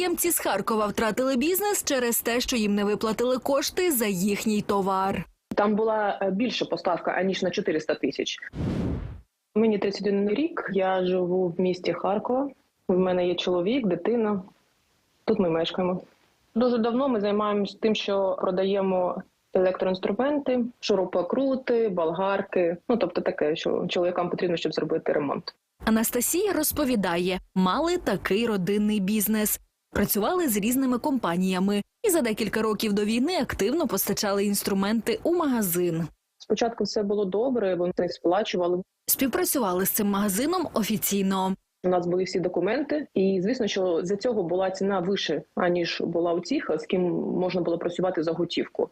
Підприємці з Харкова втратили бізнес через те, що їм не виплатили кошти за їхній товар. Там була е, більша поставка аніж на 400 тисяч. Мені 31 рік. Я живу в місті Харкова. В мене є чоловік, дитина. Тут ми мешкаємо. Дуже давно ми займаємося тим, що продаємо електроінструменти, шурупокрути, болгарки. Ну тобто таке, що чоловікам потрібно, щоб зробити ремонт. Анастасія розповідає, мали такий родинний бізнес. Працювали з різними компаніями і за декілька років до війни активно постачали інструменти у магазин. Спочатку все було добре, вони сплачували. Співпрацювали з цим магазином офіційно. У нас були всі документи, і звісно, що за цього була ціна вище, аніж була у тих, з ким можна було працювати за готівку.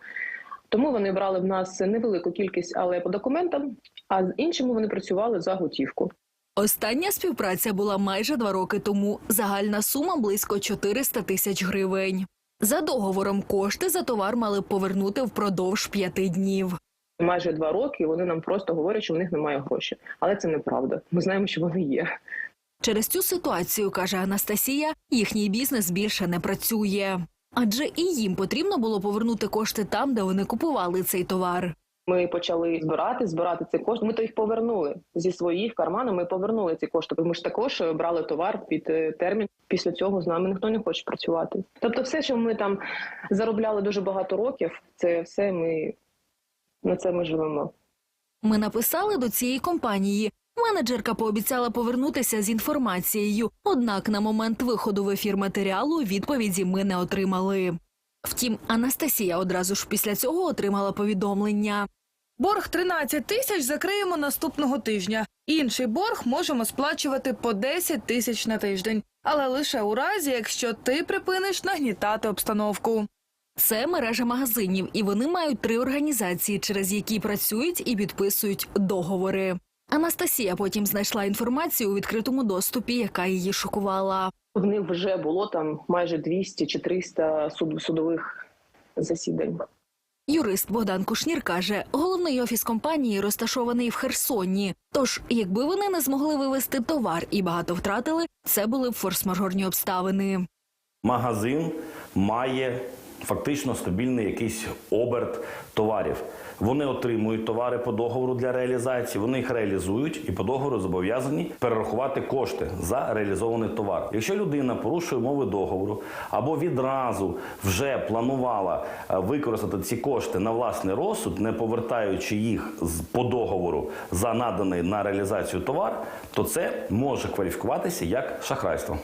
Тому вони брали в нас невелику кількість, але по документам, а з іншими вони працювали за готівку. Остання співпраця була майже два роки тому. Загальна сума близько 400 тисяч гривень. За договором кошти за товар мали повернути впродовж п'яти днів. Майже два роки вони нам просто говорять, що в них немає грошей. Але це неправда. Ми знаємо, що вони є. Через цю ситуацію, каже Анастасія, їхній бізнес більше не працює. Адже і їм потрібно було повернути кошти там, де вони купували цей товар. Ми почали збирати, збирати ці кошти. Ми то їх повернули зі своїх карманів. Ми повернули ці кошти. Ми ж також брали товар під е, термін. Після цього з нами ніхто не хоче працювати. Тобто, все, що ми там заробляли дуже багато років, це все ми на це ми живемо. Ми написали до цієї компанії. Менеджерка пообіцяла повернутися з інформацією. Однак на момент виходу в ефір матеріалу відповіді ми не отримали. Втім, Анастасія одразу ж після цього отримала повідомлення. Борг 13 тисяч закриємо наступного тижня. Інший борг можемо сплачувати по 10 тисяч на тиждень, але лише у разі, якщо ти припиниш нагнітати обстановку. Це мережа магазинів, і вони мають три організації, через які працюють і підписують договори. Анастасія потім знайшла інформацію у відкритому доступі, яка її шокувала. В них вже було там майже 200 чи 300 суд, судових засідань. Юрист Богдан Кушнір каже, головний офіс компанії розташований в Херсоні. Тож, якби вони не змогли вивезти товар і багато втратили, це були б форс-мажорні обставини. магазин має фактично стабільний якийсь оберт товарів. Вони отримують товари по договору для реалізації, вони їх реалізують і по договору зобов'язані перерахувати кошти за реалізований товар. Якщо людина порушує умови договору або відразу вже планувала е, використати ці кошти на власний розсуд, не повертаючи їх з по договору за наданий на реалізацію товар, то це може кваліфікуватися як шахрайство.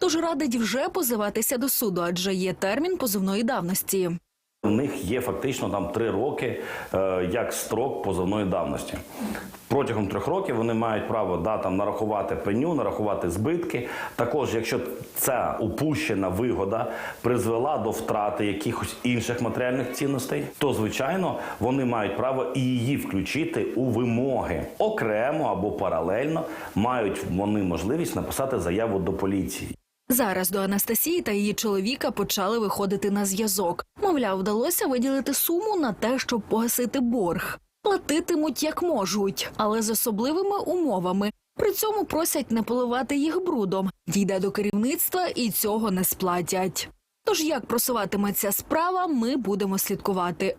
Тож радить вже позиватися до суду, адже є термін позовної давності. У них є фактично там три роки е, як строк позовної давності. Протягом трьох років вони мають право да, там, нарахувати пеню, нарахувати збитки. Також, якщо ця упущена вигода призвела до втрати якихось інших матеріальних цінностей, то звичайно вони мають право і її включити у вимоги окремо або паралельно мають вони можливість написати заяву до поліції. Зараз до Анастасії та її чоловіка почали виходити на зв'язок. Мовляв, вдалося виділити суму на те, щоб погасити борг. Платитимуть як можуть, але з особливими умовами. При цьому просять не поливати їх брудом. Дійде до керівництва і цього не сплатять. Тож як просуватиметься справа, ми будемо слідкувати.